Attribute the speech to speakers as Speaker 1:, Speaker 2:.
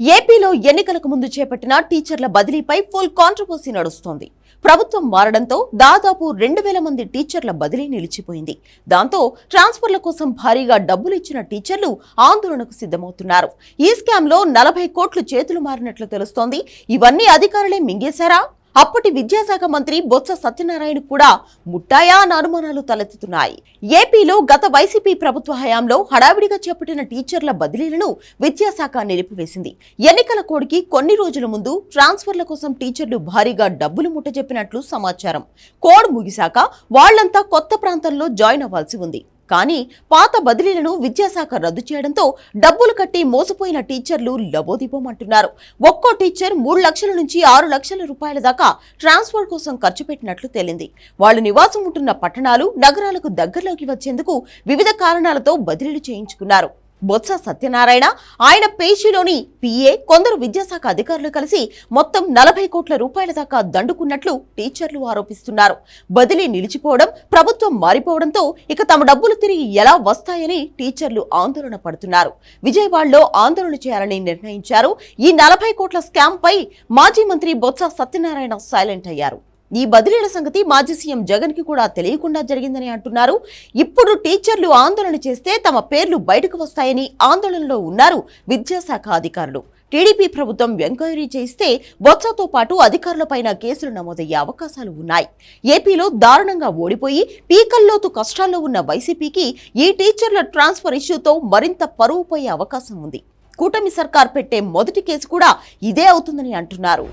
Speaker 1: ఏపీలో ఎన్నికలకు ముందు చేపట్టిన టీచర్ల బదిలీపై ఫుల్ కాంట్రవర్సీ నడుస్తోంది. ప్రభుత్వం మారడంతో దాదాపు రెండు వేల మంది టీచర్ల బదిలీ నిలిచిపోయింది. దాంతో ట్రాన్స్ఫర్ల కోసం భారీగా డబ్బులు ఇచ్చిన టీచర్లు ఆందోళనకు సిద్ధమవుతున్నారు. ఈ స్కామ్లో నలభై కోట్లు చేతులు మారినట్లు తెలుస్తోంది. ఇవన్నీ అధికారులే మింగేశారా? అప్పటి విద్యాశాఖ మంత్రి బొత్స సత్యనారాయణ కూడా ముట్టాయా అన్న అనుమానాలు తలెత్తుతున్నాయి. ఏపీలో గత వైసీపీ ప్రభుత్వ హయాంలో హడావిడిగా చేపట్టిన టీచర్ల బదిలీలను విద్యాశాఖ నిలిపివేసింది. ఎన్నికల కోడ్కి కొన్ని రోజుల ముందు ట్రాన్స్ఫర్ల కోసం టీచర్లు భారీగా డబ్బులు ముట్టజెప్పినట్లు సమాచారం. కోడ్ ముగిశాక వాళ్ళంతా కొత్త ప్రాంతంలో జాయిన్ అవ్వాల్సి ఉంది. కానీ పాత బదిలీలను విద్యాశాఖ రద్దు చేయడంతో డబ్బులు కట్టి మోసపోయిన టీచర్లు లబోదిబోమంటున్నారు. ఒక్కో టీచర్ మూడు లక్షల నుంచి ఆరు లక్షల రూపాయల దాకా ట్రాన్స్ఫర్ కోసం ఖర్చు పెట్టినట్లు తేలింది. వాళ్ళు నివాసం ఉంటున్న పట్టణాలు నగరాలకు దగ్గరలోకి వచ్చేందుకు వివిధ కారణాలతో బదిలీలు చేయించుకున్నారు. బొత్స సత్యనారాయణ. ఆయన పేషీలోని పిఏ కొందరు విద్యాశాఖ అధికారులు కలిసి మొత్తం నలభై కోట్ల రూపాయల దాకా దండుకున్నట్లు టీచర్లు ఆరోపిస్తున్నారు. బదిలీ నిలిచిపోవడం ప్రభుత్వం మారిపోవడంతో ఇక తమ డబ్బులు తిరిగి ఎలా వస్తాయని టీచర్లు ఆందోళన పడుతున్నారు. విజయవాడలో ఆందోళన చేయాలని నిర్ణయించారు. ఈ నలభై కోట్ల స్కామ్ పై మాజీ మంత్రి బొత్స సత్యనారాయణ సైలెంట్ అయ్యారు. ఈ బదిలీల సంగతి మాజీ సీఎం జగన్కి కూడా తెలియకుండా జరిగిందని అంటున్నారు. ఇప్పుడు టీచర్లు ఆందోళన చేస్తే తమ పేర్లు బయటకు వస్తాయని ఆందోళనలో ఉన్నారు విద్యాశాఖ అధికారులు. టీడీపీ ప్రభుత్వం ఎంక్వైరీ చేస్తే బొత్సతో పాటు అధికారులపైన కేసులు నమోదయ్యే అవకాశాలు ఉన్నాయి. ఏపీలో దారుణంగా ఓడిపోయి పీకల్లోతు కష్టాల్లో ఉన్న వైసీపీకి ఈ టీచర్ల ట్రాన్స్ఫర్ ఇష్యూతో మరింత పరువు పోయే అవకాశం ఉంది. కూటమి సర్కార్ పెట్టే మొదటి కేసు కూడా ఇదే అవుతుందని అంటున్నారు.